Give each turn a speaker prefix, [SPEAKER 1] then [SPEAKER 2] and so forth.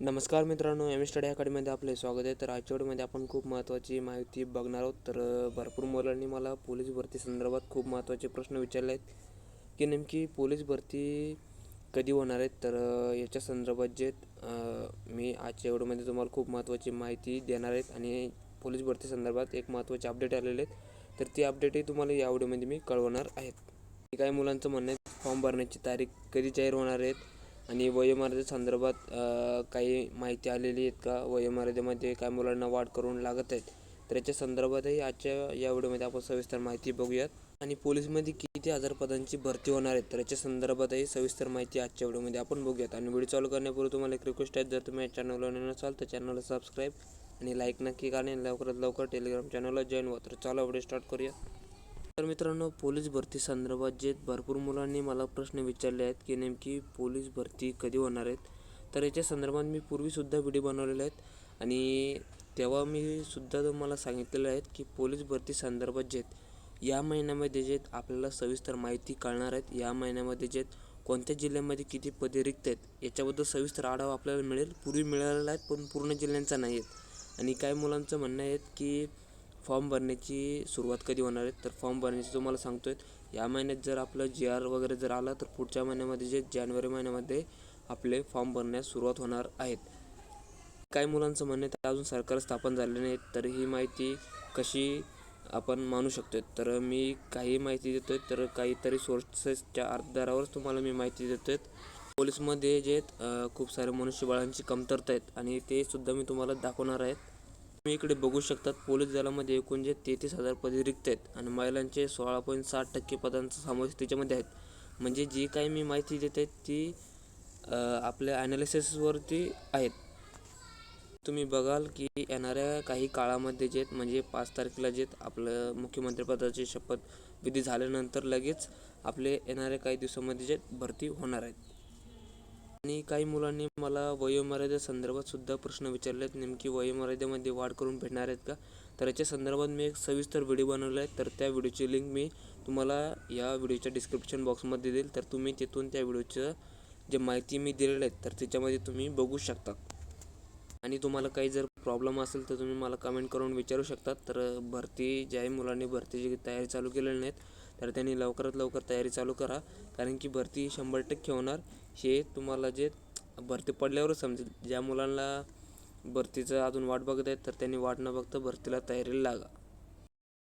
[SPEAKER 1] नमस्कार मित्रांनो M study अकॅडमीमध्ये आपले स्वागत आहे. तर आजच्या व्हिडिओमध्ये आपण खूप महत्त्वाची माहिती बघणार आहोत. तर भरपूर मुलांनी मला पोलीस भरती संदर्भात खूप महत्त्वाचे प्रश्न विचारले आहेत. की नेमकी पोलीस भरती कधी होणार आहेत? तर याच्या संदर्भात जे मी आजच्या व्हिडिओमध्ये तुम्हाला खूप महत्त्वाची माहिती देणार आहेत. आणि पोलीस भरती संदर्भात एक महत्त्वाचे अपडेट आलेले आहेत. तर ती अपडेटही तुम्हाला या व्हिडिओमध्ये मी कळवणार आहेत. काही मुलांचं म्हणणं आहे फॉर्म भरण्याची तारीख कधी जाहीर होणार आहेत? आणि वयोमर्यादे संदर्भात काही माहिती आलेली आहेत का? वयोमर्यादेमध्ये काय मुलांना वाढ करून लागत आहेत? तर याच्या संदर्भातही आजच्या या व्हिडिओमध्ये आपण सविस्तर माहिती बघूयात. आणि पोलीसमध्ये किती हजार पदांची भरती होणार आहेत? तर याच्या संदर्भातही सविस्तर माहिती आजच्या व्हिडिओमध्ये आपण बघूयात. आणि व्हिडिओ चालू करण्यापूर्वी तुम्हाला एक रिक्वेस्ट आहे. जर तुम्ही या चॅनलवर नसाल तर चॅनलला सबस्क्राईब आणि लाईक नक्की करा. आणि लवकरात लवकर टेलिग्राम चॅनलला जॉईन व्हा. तर चला व्हिडिओ स्टार्ट करूया. तर मित्रांनो पोलीस भरती संदर्भात जे भरपूर मुलांनी मला प्रश्न विचारले आहेत की नेमकी पोलीस भरती कधी होणार आहेत? तर याच्या संदर्भात मी पूर्वीसुद्धा व्हिडिओ बनवलेले आहेत आणि तेव्हा मी सुद्धा तुम्हाला सांगितलेलं आहेत की पोलीस भरती संदर्भात जे आहेत, या महिन्यामध्ये जे आपल्याला सविस्तर माहिती कळणार आहेत. या महिन्यामध्ये जे कोणत्या जिल्ह्यामध्ये किती पदे रिक्त आहेत याच्याबद्दल सविस्तर आढावा आपल्याला मिळेल. पूर्वी मिळालेला आहेत पण पूर्ण जिल्ह्यांचा नाही आहेत. आणि काही मुलांचं म्हणणं आहे की फॉर्म भरण्याची सुरुवात कधी होणार आहे? तर फॉर्म भरण्याची तुम्हाला आहे या महिन्यात जर आपलं जी आर वगैरे जर आला तर पुढच्या महिन्यामध्ये जे जानेवारी महिन्यामध्ये आपले फॉर्म भरण्यास सुरुवात होणार आहेत. काही मुलांचं म्हणणं तर अजून सरकार स्थापन झाले नाही तर ही माहिती कशी आपण मानू शकतो तर मी काही माहिती देतो आहे तर काहीतरी सोर्सेसच्या आधारावरच तुम्हाला मी माहिती देतो आहे पोलीसमध्ये जे खूप सारे मनुष्यबळांची कमतरता आहेत आणि ते सुद्धा मी तुम्हाला दाखवणार आहेत. तुम्ही इकडे बघू शकतात पोलीस दलामध्ये एकूण जे तेहतीस हजार पदे रिक्त आहेत आणि महिलांचे सोळा पॉईंट साठ टक्के पदांचा समावेश त्याच्यामध्ये आहेत. म्हणजे जी काही मी माहिती देत आहेत ती आपल्या ॲनालिसिसवरती आहेत. तुम्ही बघाल की येणाऱ्या काही काळामध्ये जे आहेत, म्हणजे पाच तारखेला जे आपलं मुख्यमंत्रीपदाची शपथविधी झाल्यानंतर लगेच आपले येणाऱ्या काही दिवसामध्ये जे भरती होणार आहेत. आणि काही मुलांनी मला वयोमर्यादे संदर्भात सुद्धा प्रश्न विचारले आहेत नेमकी वयोमर्यादेमध्ये वाढ करून भेटणार आहेत का? तर याच्या संदर्भात मी एक सविस्तर व्हिडिओ बनवला आहे तर त्या व्हिडिओची लिंक मी तुम्हाला या व्हिडिओच्या डिस्क्रिप्शन बॉक्समध्ये देईल. तर तुम्ही तिथून त्या व्हिडिओचं जे माहिती मी दिलेलं आहे तर त्याच्यामध्ये तुम्ही बघू शकता. आणि तुम्हाला काही जर प्रॉब्लेम असेल तर तुम्ही मला कमेंट करून विचारू शकता. तर भरती ज्याही मुलांनी भरतीची तयारी चालू केलेली नाहीत तर त्यांनी लवकरात लवकर तयारी चालू करा. कारण की भरती शंभर टक्के होणार. हे तुम्हाला जे भरती पडल्यावरच समजेल. ज्या मुलांना भरतीचं अजून वाट बघत आहेत तर त्यांनी वाट न बघता भरतीला तयारीला लागा.